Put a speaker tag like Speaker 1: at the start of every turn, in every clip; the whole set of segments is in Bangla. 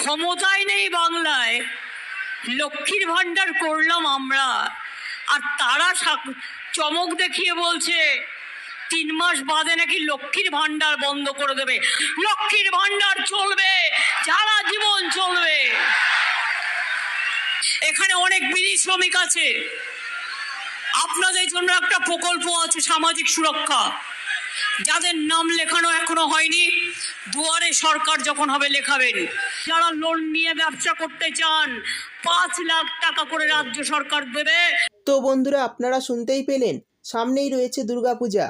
Speaker 1: ক্ষমতায় নেই বাংলায়। লক্ষ্মীর ভাণ্ডার করলাম আমরা। আর তারা চমক দেখিয়ে বলছে, তিন মাস বাদে নাকি লক্ষ্মীর ভাণ্ডার বন্ধ করে দেবে। লক্ষ্মীর ভাণ্ডার চলবে, সারা জীবন চলবে। এখানে অনেক বিড়ি শ্রমিক আছে। আপনাদের জন্য একটা প্রকল্প আছে সামাজিক সুরক্ষা। যাদের নাম লেখানো এখনও হয়নি, দুয়ারে সরকার যখন হবে লেখাবেন। যারা লোন নিয়ে ব্যবসা করতে চান, পাঁচ লাখ টাকা করে রাজ্য সরকার দেবে।
Speaker 2: তো বন্ধুরা, আপনারা শুনতেই পেলেন, সামনেই রয়েছে দুর্গাপূজা।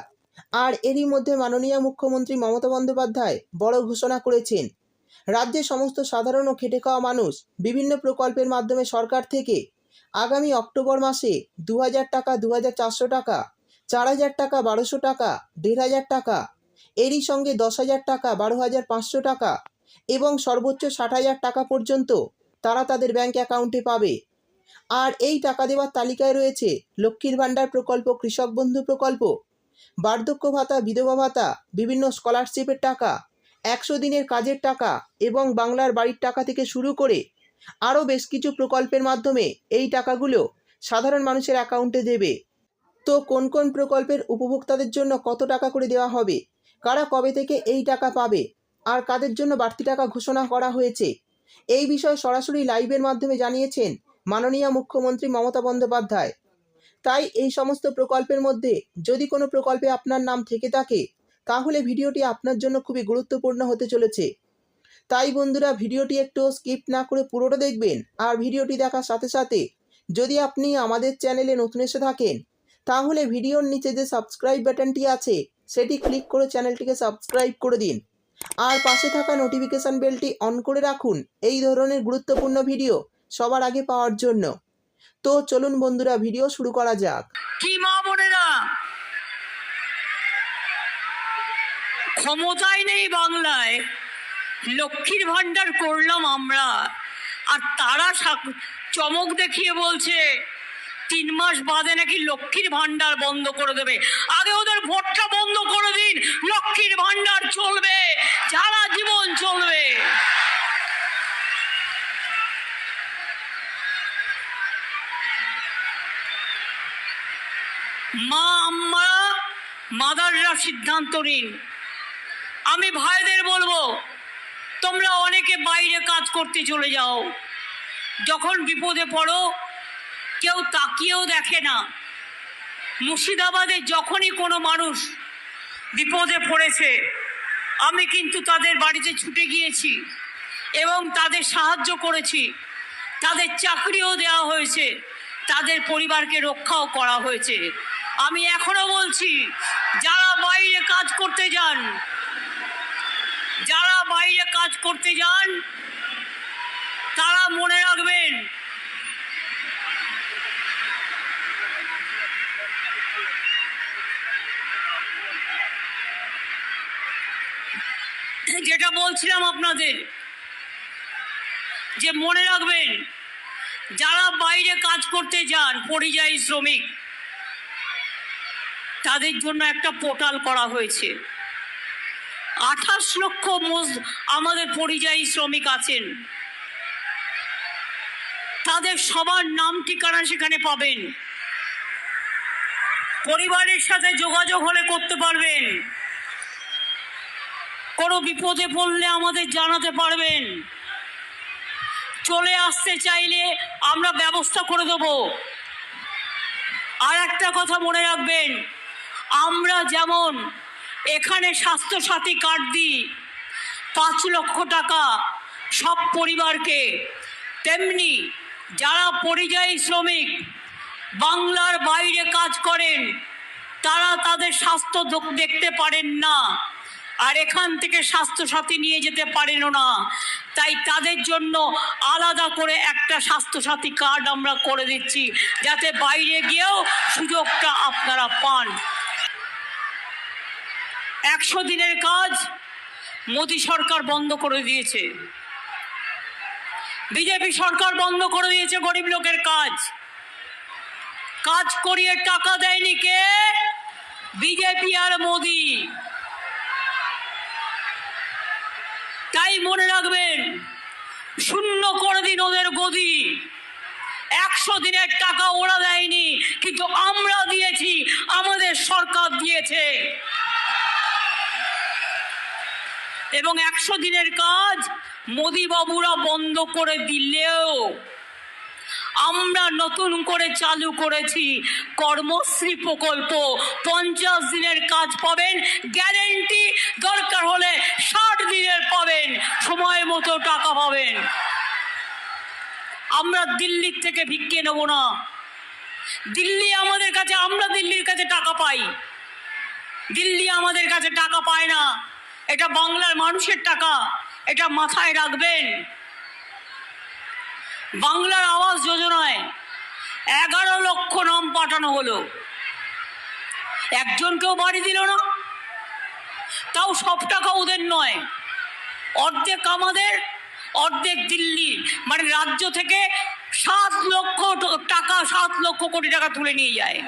Speaker 2: আর এরই মধ্যে মাননীয় মুখ্যমন্ত্রী মমতা বন্দ্যোপাধ্যায় বড় ঘোষণা করেছেন। রাজ্যের সমস্ত সাধারণ ও খেটে খাওয়া মানুষ বিভিন্ন প্রকল্পের মাধ্যমে সরকার থেকে আগামী অক্টোবর মাসে দু হাজার টাকা দু হাজার চারশো টাকা চার হাজার টাকা, বারোশো টাকা, দেড় হাজার টাকা, এরই সঙ্গে দশ হাজার টাকা, বারো হাজার পাঁচশো টাকা এবং সর্বোচ্চ ষাট হাজার টাকা পর্যন্ত তারা তাদের ব্যাংক অ্যাকাউন্টে পাবে। আর এই টাকা দেওয়ার তালিকায় রয়েছে লক্ষ্মীর ভাণ্ডার প্রকল্প, কৃষক বন্ধু প্রকল্প, বার্ধক্য ভাতা, বিধবা ভাতা, বিভিন্ন স্কলারশিপের টাকা, একশো দিনের কাজের টাকা এবং বাংলার বাড়ির টাকা থেকে শুরু করে আরও বেশ কিছু প্রকল্পের মাধ্যমে এই টাকাগুলো সাধারণ মানুষের অ্যাকাউন্টে দেবে। তো কোন কোন প্রকল্পের উপভোক্তাদের জন্য কত টাকা করে দেওয়া হবে? কারা কবে থেকে এই টাকা পাবে? আর কাদের জন্য বাড়তি টাকা ঘোষণা করা হয়েছে? এই বিষয়ে সরাসরি লাইভের মাধ্যমে জানিয়েছেন মাননীয় মুখ্যমন্ত্রী মমতা বন্দ্যোপাধ্যায়। তাই এই সমস্ত প্রকল্পের মধ্যে যদি কোনো প্রকল্পে আপনার নাম থেকে থাকে, তাহলে ভিডিওটি আপনার জন্য খুবই গুরুত্বপূর্ণ হতে চলেছে। তাই বন্ধুরা, ভিডিওটি একটু স্কিপ না করে পুরোটা দেখবেন। আর ভিডিওটি দেখার সাথে সাথে যদি আপনি আমাদের চ্যানেলে নতুন এসে থাকেন তাহলে ভিডিওর নিচে যে সাবস্ক্রাইব বাটনটি আছে, সেটি ক্লিক করে চ্যানেলটিকে সাবস্ক্রাইব করে দিন। আর পাশে থাকা নোটিফিকেশান বেলটি অন করে রাখুন, এই ধরনের গুরুত্বপূর্ণ ভিডিও সবার আগে পাওয়ার জন্য। তো চলুন বন্ধুরা ভিডিও শুরু করা যাক।
Speaker 1: কি মা ক্ষমতায় নেই বাংলায়, লক্ষ্মীর ভাণ্ডার করলাম আমরা। আর তারা চমক দেখিয়ে বলছে তিন মাস বাদে নাকি লক্ষ্মীর ভাণ্ডার বন্ধ করে দেবে। আগে ওদের ভোটটা বন্ধ করে দিন, লক্ষ্মীর ভাণ্ডার চলবে, সারা জীবন চলবে। মা, আম্মা, মাদাররা সিদ্ধান্ত নিন। আমি ভাইদের বলব, তোমরা অনেকে বাইরে কাজ করতে চলে যাও। যখন বিপদে পড়ো কেউ তাকিয়েও দেখে না। মুর্শিদাবাদে যখনই কোনো মানুষ বিপদে পড়েছে, আমি কিন্তু তাদের বাড়িতে ছুটে গিয়েছি এবং তাদের সাহায্য করেছি। তাদের চাকরিও দেওয়া হয়েছে, তাদের পরিবারকে রক্ষাও করা হয়েছে। আমি এখনও বলছি, যারা বাইরে কাজ করতে যান, যারা বাইরে কাজ করতে যান, তারা মনে রাখবেন যেটা বলছিলাম আপনাদের, যে মনে রাখবেন, যারা বাইরে কাজ করতে যান, পরিযায়ী শ্রমিক, তাদের জন্য একটা পোর্টাল করা হয়েছে। আঠাশ লক্ষ আমাদের পরিযায়ী শ্রমিক আছেন। তাদের সবার নাম ঠিকানা সেখানে পাবেন। পরিবারের সাথে যোগাযোগ হলে করতে পারবেন। কোনো বিপদে পড়লে আমাদের জানাতে পারবেন। চলে আসতে চাইলে আমরা ব্যবস্থা করে দেবো। আর একটা কথা মনে রাখবেন, আমরা যেমন এখানে স্বাস্থ্যসাথী কার্ড দিই, পাঁচ লক্ষ টাকা সব পরিবারকে, তেমনি যারা পরিযায়ী শ্রমিক, বাংলার বাইরে কাজ করেন, তারা তাদের স্বাস্থ্য দেখতে পারেন না। আর এখান থেকে স্বাস্থ্যসাথী নিয়ে যেতে পারেন না। তাই তাদের জন্য আলাদা করে একটা স্বাস্থ্যসাথী কার্ড আমরা করে দিচ্ছি, যাতে বাইরে গিয়েও সুযোগটা আপনারা পান। একশো দিনের কাজ মোদী সরকার বন্ধ করে দিয়েছে। বিজেপি সরকার বন্ধ করে দিয়েছে গরিব লোকের কাজ। কাজ করিয়ে টাকা দেয়নি কে? বিজেপি আর মোদি। মনে রাখবেন, শূন্য করে দিন ওদের গদি। একশো দিনের টাকা ওরা দেয়নি, কিন্তু আমরা দিয়েছি, আমাদের সরকার দিয়েছে। এবং একশো দিনের কাজ মোদি বাবুরা বন্ধ করে দিলেও আমরা নতুন করে চালু করেছি কর্মশ্রী প্রকল্প। পঞ্চাশ দিনের কাজ পাবেন, গ্যারেন্টি দরকার হলে ষাট দিনের পাবেন সময় মতো টাকা পাবেন আমরা দিল্লির থেকে ভিক্ষে নেব না। দিল্লি আমাদের কাছে, আমরা দিল্লির কাছে টাকা পাই। দিল্লি আমাদের কাছে টাকা পায় না। এটা বাংলার মানুষের টাকা। এটা মাথায় রাখবেন। বাংলার আবাস যোজনায় এগারো লক্ষ নাম পাঠানো হলো। একজনকেও বাড়ি দিল না। তাও সব টাকা ওদের নয়। অর্ধেক আমাদের অর্ধেক দিল্লির মানে রাজ্য থেকে সাত লক্ষ টাকা, সাত লক্ষ কোটি টাকা তুলে নিয়ে যায়।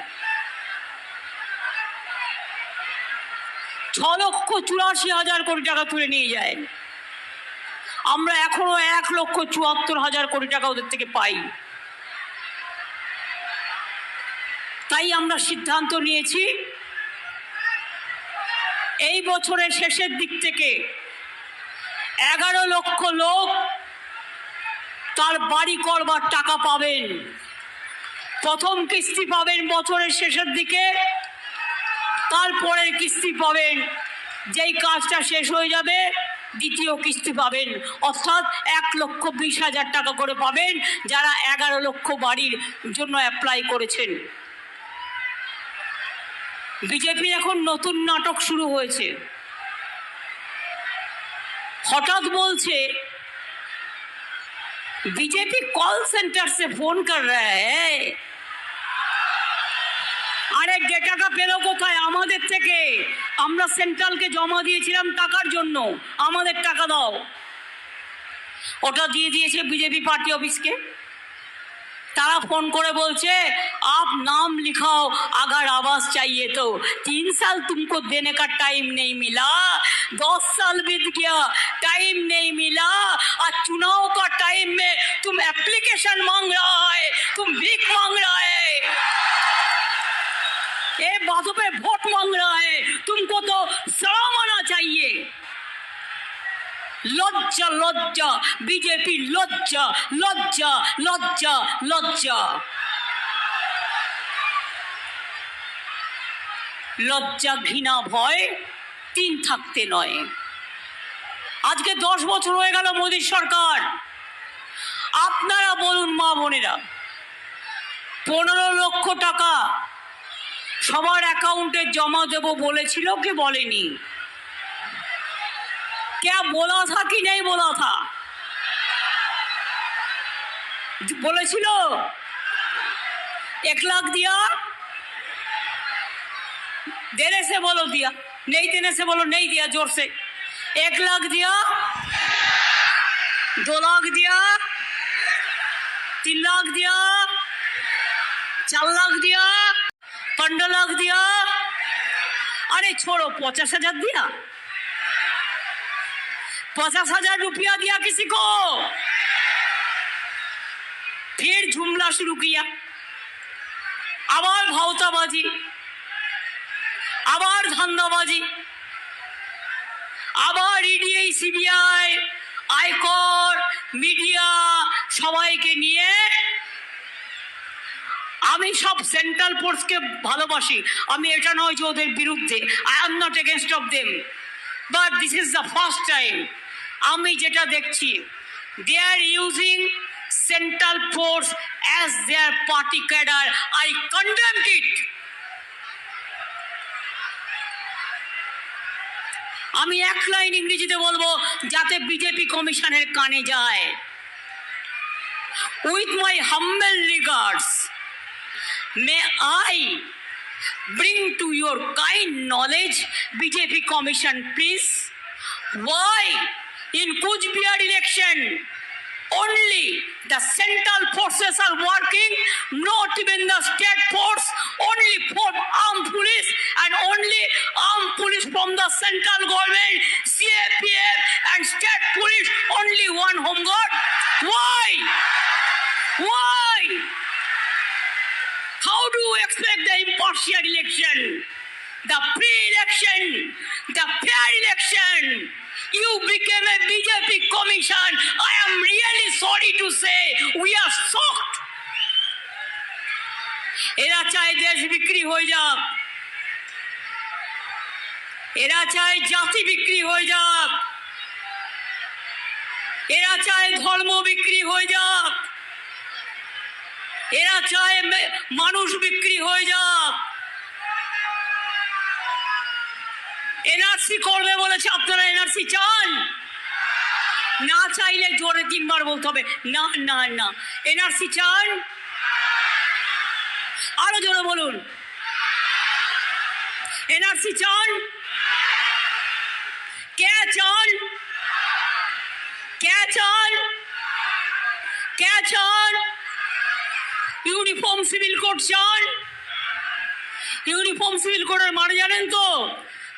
Speaker 1: ছ লক্ষ চুরাশি হাজার কোটি টাকা তুলে নিয়ে যায়। আমরা এখনও এক লক্ষ চুয়াত্তর হাজার কোটি টাকা ওদের থেকে পাই। তাই আমরা সিদ্ধান্ত নিয়েছি, এই বছরের শেষের দিক থেকে এগারো লক্ষ লোক তার বাড়ি করবার টাকা পাবেন। প্রথম কিস্তি পাবেন বছরের শেষের দিকে, তারপরের কিস্তি পাবেন। যেই কাজটা শেষ হয়ে যাবে, দ্বিতীয় কিস্তি পাবেন। অর্থাৎ এক লক্ষ বিশ হাজার টাকা করে পাবেন যারা এগারো লক্ষ বাড়ির জন্য অ্যাপ্লাই করেছেন। বিজেপির এখন নতুন নাটক শুরু হয়েছে। হঠাৎ বলছে, বিজেপি কল সেন্টার সে ফোন কর আরে যে টাকা পেল কোথায়? আমাদের থেকে। আমরা সেন্ট্রালকে জমা দিয়েছিলাম টাকার জন্য। আমাদের টাকা দাও। ওটা দিয়ে দিয়েছে বিজেপি পার্টি অফিসকে তারা ফোন করে বলছে आप नाम लिखाओ अगर आवास चाहिए तो तीन साल तुमको देने का टाइम नहीं मिला दस साल बीत गया टाइम नहीं मिला और चुनाव का टाइम में तुम एप्लीकेशन मांग रहा है तुम भीख मांग रहा है ये बातों पे वोट मांग रहा है तुमको तो शर्म आना चाहिए লজ্জা লজ্জা, বিজেপি লজ্জা লজ্জা লজ্জা লজ্জা। লজ্জা, ঘৃণা, ভয় তিন থাকতে নয়। আজকে দশ বছর হয়ে গেল মোদীর সরকার। আপনারা বলুন মা বোনেরা, পনেরো লক্ষ টাকা সবার অ্যাকাউন্টে জমা দেব বলেছিল কি বলেনি? क्या बोला था कि नहीं बोला था বলেছিল एक लाख दिया देने से बोलो दिया नहीं देने से बोलो नहीं दिया जोर से एक लाख दिया दो लाख दिया तीन लाख दिया चार लाख दिया पंद्रह लाख दिया अरे छोड़ो पचास हजार दिया पचास हजार रुपया दिया किसी को फिर जुमला शुरू किया আবার ভাওতাবাজি আবার ধান্দাবাজি আবার ইডিআই সিবিআই আয়কর মিডিয়া সবাইকে নিয়ে আমি সব সেন্ট্রাল ফোর্সকে ভালোবাসি আমি এটা নয় যে ওদের বিরুদ্ধে I am not against of them but this is the first time আমি যেটা দেখছি they are using central force as their party cadre I condemn it আমি এক লাইন ইংরেজিতে বলব যাতে বিজেপি কমিশনের কানে যায় with my humble regards may I bring to your kind knowledge BJP Commission, please. Why in Kuch Bihar election only the central forces are working, not even the state force, only for armed police and only armed police from the central government, CAPF and state police, only one home guard. Why? Why? How do you expect the impartial election, the pre-election, became a BJP commission. I am really sorry to say, we are shocked. এরা চায় দেশ বিক্রি হয়ে যাক। এরা চায় জাতি বিক্রি হয়ে যাক। এরা চায় ধর্ম বিক্রি হয়ে যাক। এরা চায় মানুষ বিক্রি হয়ে যাক। এনআরসি করবে বলেছে, আপনারা এনআরসি চান? না চাইলে জোরে তিনবার বলতে হবে, না না না। এনআরসি চান? আরও জোরে বলুন। এনআরসি চান? কে চান? কে চান? কে চান? ইউনিফর্ম সিভিল কোড চান? ইউনিফর্ম সিভিল কোডের মানে জানেন তো?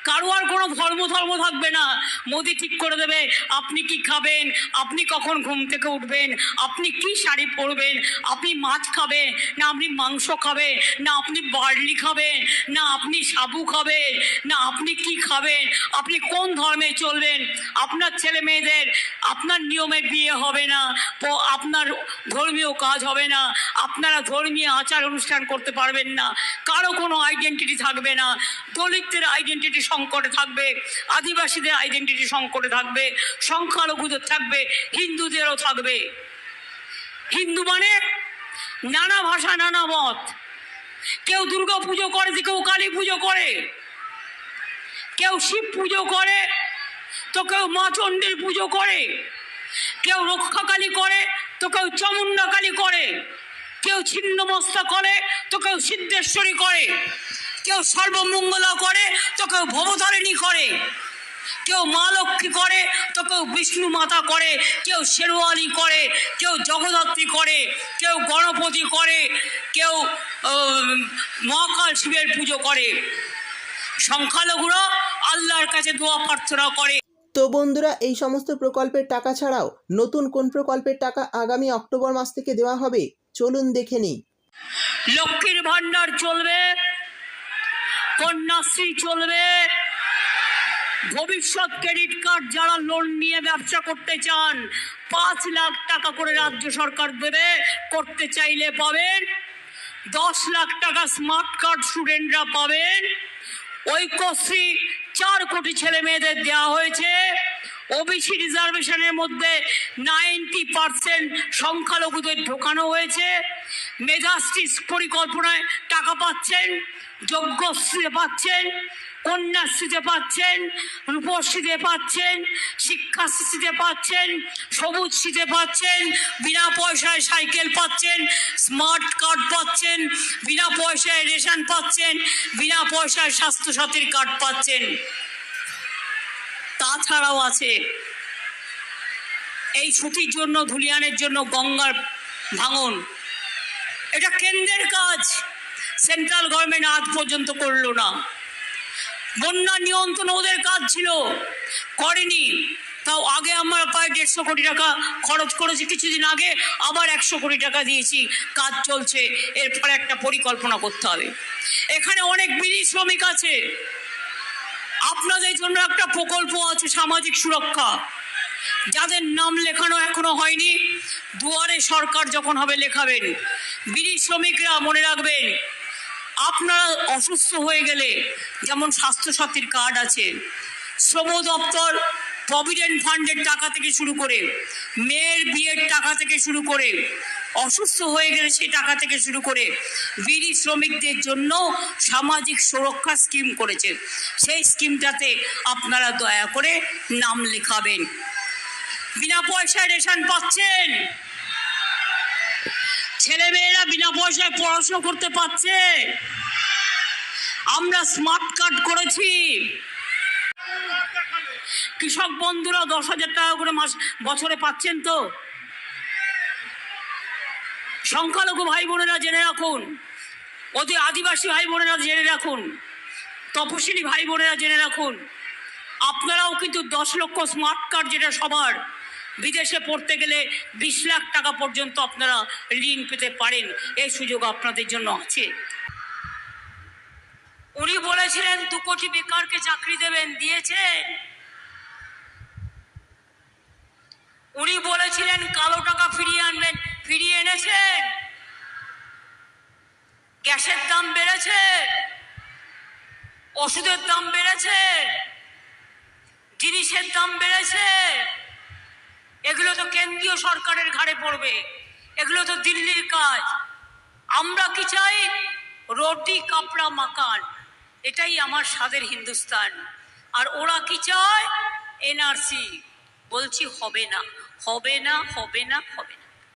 Speaker 1: কারও আর কোনো ধর্ম ধর্ম থাকবে না। মোদি ঠিক করে দেবে, আপনি কি খাবেন, আপনি কখন ঘুম থেকে উঠবেন, আপনি কি শাড়ি পরবেন, আপনি মাছ খাবেন, না আপনি মাংস খাবেন, না আপনি বার্লি খাবেন, না আপনি সাবু খাবেন, না আপনি কি খাবেন, আপনি কোন ধর্মে চলবেন, আপনার ছেলে মেয়েদের আপনার নিয়মে বিয়ে হবে না আপনার ধর্মীয় কাজ হবে না, আপনারা ধর্মীয় আচার অনুষ্ঠান করতে পারবেন না, কারও কোনো আইডেন্টিটি থাকবে না, দলিতদের আইডেন্টিটি সংকটে থাকবে, আদিবাসীদের আইডেন্টিটি সংকটে থাকবে, সংখ্যালঘুদের থাকবে, হিন্দুদেরও থাকবে। হিন্দু মানে নানা ভাষা, নানা মত। কেউ দুর্গা পুজো করে কেউ কালী পুজো করে। কেউ শিব পুজো করে, তো কেউ মা চণ্ডীর পুজো করে। কেউ রক্ষাকালী করে, তো কেউ চামুণ্ডাকালী করে। কেউ ছিন্নমস্তা করে, তো কেউ সিদ্ধেশ্বরী করে। কেউ সর্বমঙ্গলা করে তো কেউ ভবতারিণী করে। কেউ মা লক্ষ্মী করে তো কেউ বিষ্ণু মাতা করে কেউ শেরওয়ালি করে কেউ জগদ্ধাত্রী করে কেউ গণপতি করে কেউ মহাকাল শিবের পুজো করে। সংখ্যালঘুরা আল্লাহর কাছে দোয়া প্রার্থনা করে।
Speaker 2: তো বন্ধুরা এই সমস্ত প্রকল্পের টাকা ছাড়াও নতুন কোন প্রকল্পের টাকা আগামী অক্টোবর মাস থেকে দেওয়া হবে? চলুন দেখে নিই।
Speaker 1: লক্ষ্মীর ভান্ডার চলবে। কন্যাশ্রী চলবে। ভবিষ্যৎ ক্রেডিট কার্ড যারা লোন নিয়ে ব্যবসা করতে চান, পাঁচ লাখ টাকা করে রাজ্য সরকার দেবে, করতে চাইলে পাবেন। দশ লাখ টাকা স্মার্ট কার্ড স্টুডেন্টরা পাবেন। ঐক্যশ্রী চার কোটি ছেলে মেয়েদের দেওয়া হয়েছে। ওবিসি রিজার্ভেশনের মধ্যে নাইনটি পার্সেন্ট সংখ্যালঘুদের ঢোকানো হয়েছে। মেধাশ্রী পরিকল্পনায় টাকা পাচ্ছেন, যজ্ঞশ্রীতে পাচ্ছেন, কন্যাশ্রীতে পাচ্ছেন, রূপশ্রীতে পাচ্ছেন, শিক্ষাশ্রীতে পাচ্ছেন সবুজ সবুজশ্রীতে পাচ্ছেন, বিনা পয়সায় সাইকেল পাচ্ছেন, স্মার্ট কার্ড পাচ্ছেন, বিনা পয়সায় রেশন পাচ্ছেন, বিনা পয়সায় স্বাস্থ্যসাথীর কার্ড পাচ্ছেন। তাছাড়াও আছে এই ছুটির জন্য, ধুলিয়ানের জন্য গঙ্গার ভাঙন। এটা কেন্দ্রের কাজ। সেন্ট্রাল গভর্নমেন্ট আজ পর্যন্ত করল না। বন্যা নিয়ন্ত্রণ ওদের কাজ ছিল, করেনি। তাও আগে আমরা প্রায় দেড়শো কোটি টাকা খরচ করেছি, কিছুদিন আগে আবার একশো কোটি টাকা দিয়েছি। কাজ চলছে, এরপরে একটা পরিকল্পনা করতে হবে। এখানে অনেক বিড়ি শ্রমিক আছে। আপনাদের জন্য একটা প্রকল্প আছে সামাজিক সুরক্ষা। যাদের নাম লেখানো এখনও হয়নি, দুয়ারে সরকার যখন হবে লেখাবেন। বিড়ি শ্রমিকরা মনে রাখবেন, আপনারা অসুস্থ হয়ে গেলে যেমন স্বাস্থ্যসাথীর কার্ড আছে, শ্রম দপ্তর প্রভিডেন্ট ফান্ডের টাকা থেকে শুরু করে, মেয়ের বিয়ের টাকা থেকে শুরু করে অসুস্থ হয়ে গেলে সেই টাকা থেকে শুরু করে বিড়ি শ্রমিকদের জন্য সামাজিক সুরক্ষা স্কিম করেছে। সেই স্কিমটাতে আপনারা দয়া করে নাম লেখাবেন। বিনা পয়সায় রেশন পাচ্ছেন। ছেলে মেয়েরা বিনা পয়সায় পড়াশোনা করতে পারছে। আমরা স্মার্ট কার্ড করেছি। কৃষক বন্ধুরা দশ হাজার টাকা করে মাস বছরে পাচ্ছেন তো? সংখ্যালঘু ভাই বোনেরা জেনে রাখুন, অতি আদিবাসী ভাই বোনেরা জেনে রাখুন, তপশিলি ভাই বোনেরা জেনে রাখুন, আপনারাও কিন্তু দশ লক্ষ স্মার্ট কার্ড যেটা সবার বিদেশে পড়তে গেলে বিশ লাখ টাকা পর্যন্ত আপনারা ঋণ পেতে পারেন, এই সুযোগ আপনাদের জন্য আছে। উনি বলেছিলেন, দু কোটি বেকারকে চাকরি দেবেন দিয়েছেন উনি বলেছিলেন, কালো টাকা ফিরিয়ে আনবেন ফিরিয়ে এনেছেন গ্যাসের দাম বেড়েছে। ওষুধের দাম বেড়েছে। জিনিসের দাম বেড়েছে। এগুলো তো কেন্দ্রীয় সরকারের ঘাড়ে পড়বে। এগুলো তো দিল্লির কাজ। আমরা কি চাই? রোটি, কাপড়া মাকান এটাই আমার স্বাদের হিন্দুস্তান। আর ওরা কি চায়? এনআরসি। বলছি হবে না হবে না হবে না হবে না।